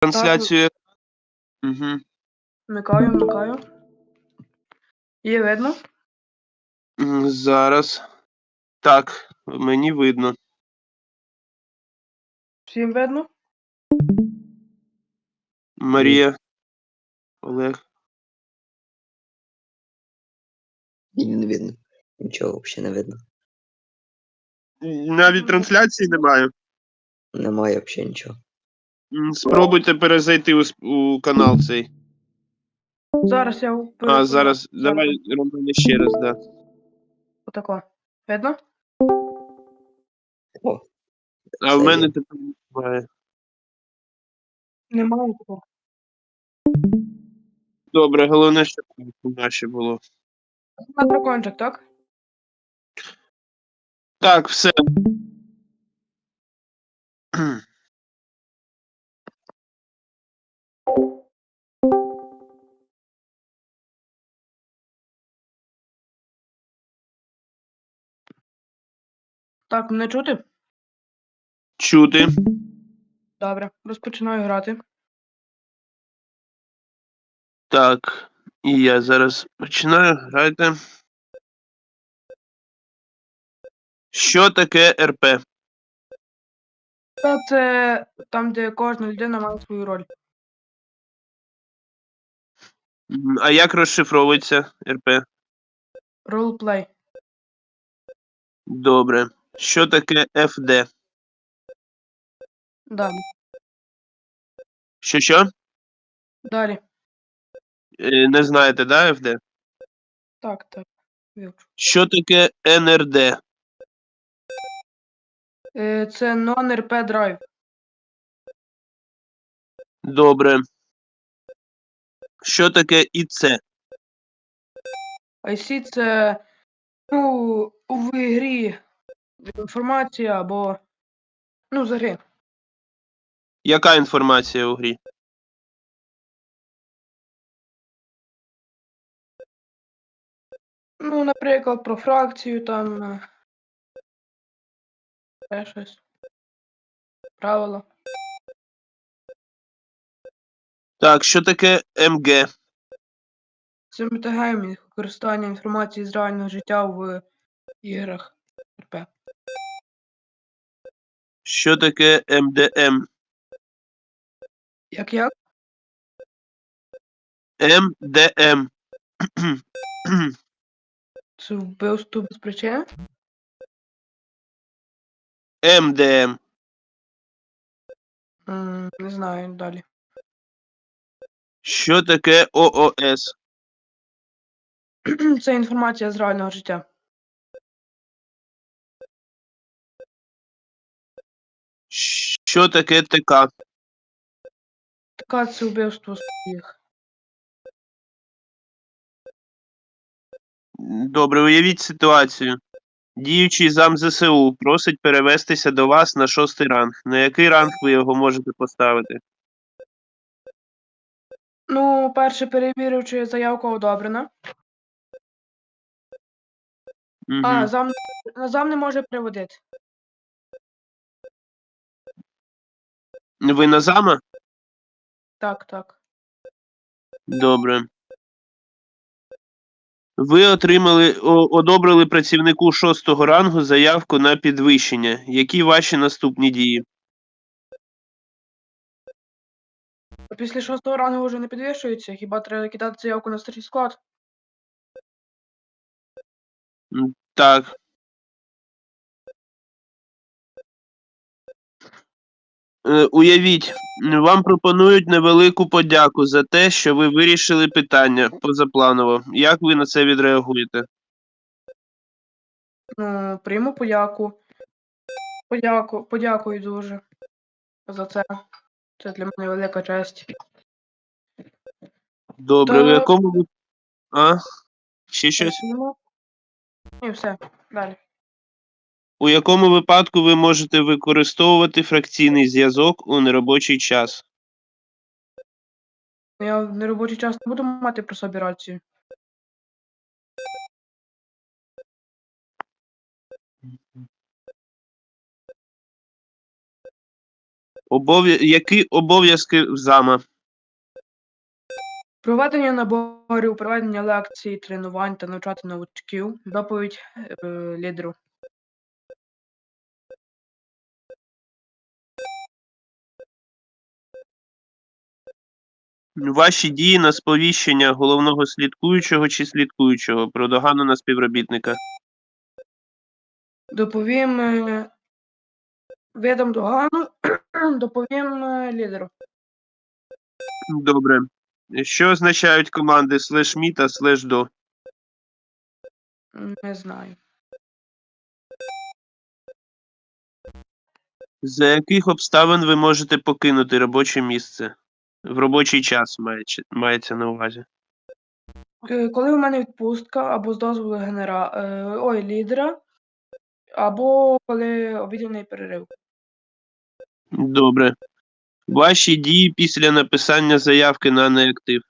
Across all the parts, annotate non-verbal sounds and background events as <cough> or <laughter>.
трансляцію. Угу. Вмикаю, вмикаю. Є видно? Зараз. Так, мені видно. Всім видно? Марія. Олег. Мені не видно. Нічого взагалі не видно. Навіть трансляції немає. Немає взагалі нічого. Спробуйте перезайти у, с- у канал цей. Зараз я А, зараз. Давай робимо ще раз, да. Отако. Видно? О, А в мене тепер немає. Немає такого. Добре, головне, щоб наше було. На дракончик, так? Так, все. Так, мене чути? Чути. Добре, розпочинаю грати. Так. І я зараз починаю. Грайте. Що таке РП? Та це там, де кожна людина має свою роль. А як розшифровується РП? Ролплей. Добре. Що таке ФД? Да. Що що? Далі. Е, Не знаєте, да, ФД? Так, так. Вивчу. Що таке НРД? Е, Це non-RP Drive. Добре. Що таке ІЦ? IC це ну, в грі інформація або. Ну, за гри. Яка інформація у грі? Ну, наприклад, про фракцію там. е, Ще щось. Правила. Так, що таке МГ? Це метагеймінг, використання інформації з реального життя в іграх РП. Що таке МДМ? Як як? МДМ. <clears throat> Це вбивство без причини? МДМ. М, Не знаю далі. Що таке ООС? <clears throat> Це інформація з реального життя. Що таке ТК? Така це вбивство своїх. Добре, уявіть ситуацію. Діючий зам ЗСУ просить перевестися до вас на шостий ранг. На який ранг ви його можете поставити? Ну, перше перевірив, чи заявка одобрена. Угу. А, зам, зам не може приводити. Ви на зама? Так, так. Добре. Ви отримали, о, одобрили працівнику шостого рангу заявку на підвищення. Які ваші наступні дії? Після шостого рангу вже не підвищується, хіба треба кидати заявку на старий склад? Так. Е, Уявіть, вам пропонують невелику подяку за те, що ви вирішили питання позапланово. Як ви на це відреагуєте? Ну, прийму подяку. Подяку, подякую дуже за це. Це для мене велика честь. Добре, в якому ви. А? Ще щось? Ну, І все, далі. У якому випадку ви можете використовувати фракційний зв'язок у неробочий час? Ну, Я в неробочий час не буду мати при собі рацію. Обов'я... Які обов'язки в зама? Проведення наборів, проведення лекцій, тренувань та навчати новачків. Доповідь е, лідеру. Ваші дії на сповіщення головного слідкуючого чи слідкуючого про догану на співробітника. Доповім е, видам догану, доповім е, лідеру. Добре. Що означають команди слеш мі та слеш до? Не знаю. За яких обставин ви можете покинути робоче місце? В робочий час мається, мається на увазі. Е, Коли у мене відпустка або з дозволу генера... е, ой, лідера, або коли обідній перерив. Добре. Ваші дії після написання заявки на неактив.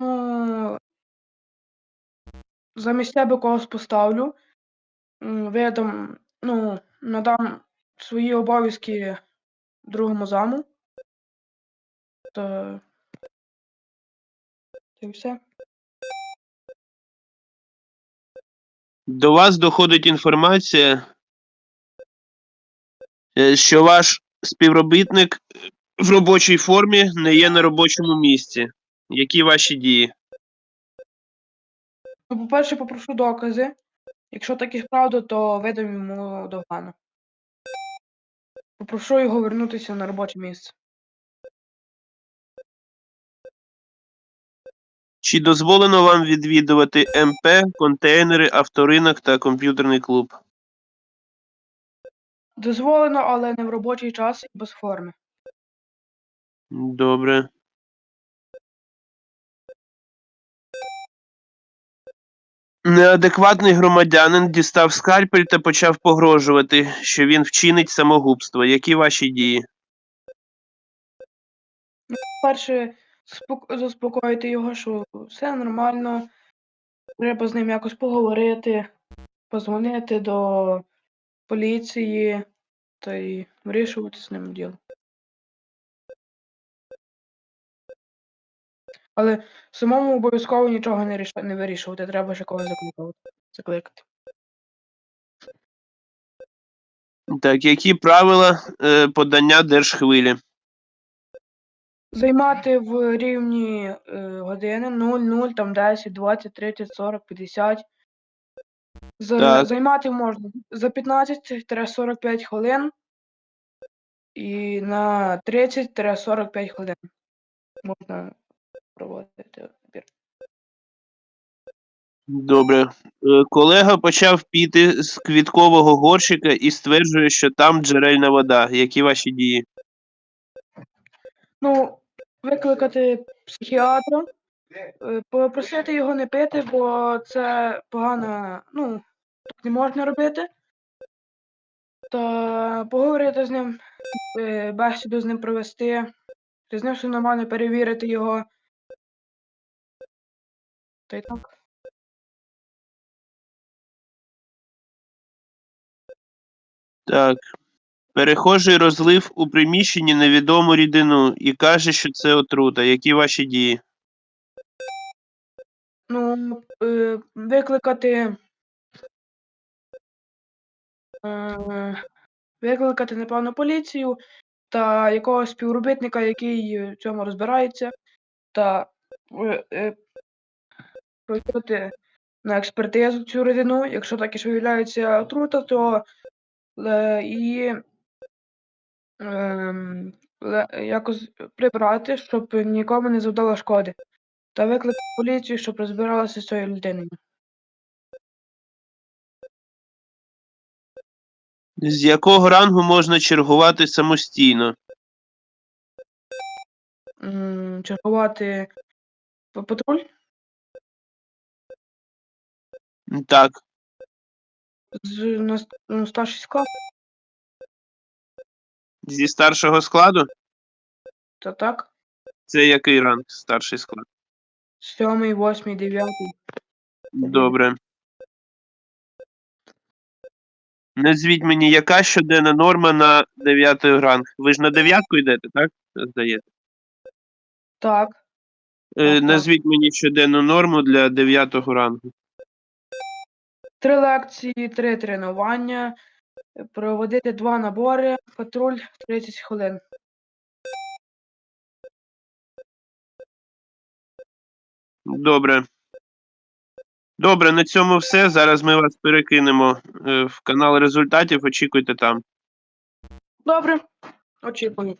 Ну, замість себе когось поставлю. М, Видам, ну, надам свої обов'язки другому заму. Та... Та й все. До вас доходить інформація, е, що ваш співробітник е, в робочій формі не є на робочому місці. Які ваші дії? Ну, по-перше, попрошу докази. Якщо так і правда, то видам йому догану. Попрошу його вернутися на робоче місце. Чи дозволено вам відвідувати МП, контейнери, авторинок та комп'ютерний клуб? Дозволено, але не в робочий час і без форми. Добре. Неадекватний громадянин дістав скальпель та почав погрожувати, що він вчинить самогубство. Які ваші дії? Перше, спок- заспокоїти його, що все нормально. Треба з ним якось поговорити, позвонити до поліції та й вирішувати з ним діло. Але самому обов'язково нічого не, ріш... не вирішувати, треба ще когось закликати. закликати. Так, які правила е, подання держхвилі? Займати в рівні е, години 0, 0, там 10, 20, 30, 40, 50. За, Так. Займати можна за 15-45 хвилин і на 30-45 хвилин можна проводити збір. Добре. Е, колега почав піти з квіткового горщика і стверджує, що там джерельна вода. Які ваші дії? Ну, викликати психіатра, попросити його не пити, бо це погано, ну, так не можна робити. Та поговорити з ним, е, бесіду з ним провести, з ним все нормально перевірити його. Та й так. Так. Перехожий розлив у приміщенні невідому рідину і каже, що це отрута. Які ваші дії? Ну, е, викликати. Е, викликати, напевно, поліцію та якогось співробітника, який в цьому розбирається, та е, е, на експертизу цю рідину. Якщо так і виявляється отрута, то е, і ем, якось прибрати, щоб нікому не завдало шкоди. Та викликати поліцію, щоб розбиралася з цією людиною. З якого рангу можна чергувати самостійно? М, чергувати п- патруль Так. з на с- ну, старший склад, Зі старшого складу? та так, Це який ранг старший склад? Сьомий, восьмий, дев'ятий. Добре. Назвіть мені, яка щоденна норма на 9 ранг. Ви ж на дев'ятку йдете, так? Здається. Так. Е, назвіть мені щоденну норму для 9 рангу. Три лекції, три тренування, проводити два набори, патруль 30 хвилин. Добре. Добре, на цьому все. Зараз ми вас перекинемо е, в канал результатів. Очікуйте там. Добре. Очікую.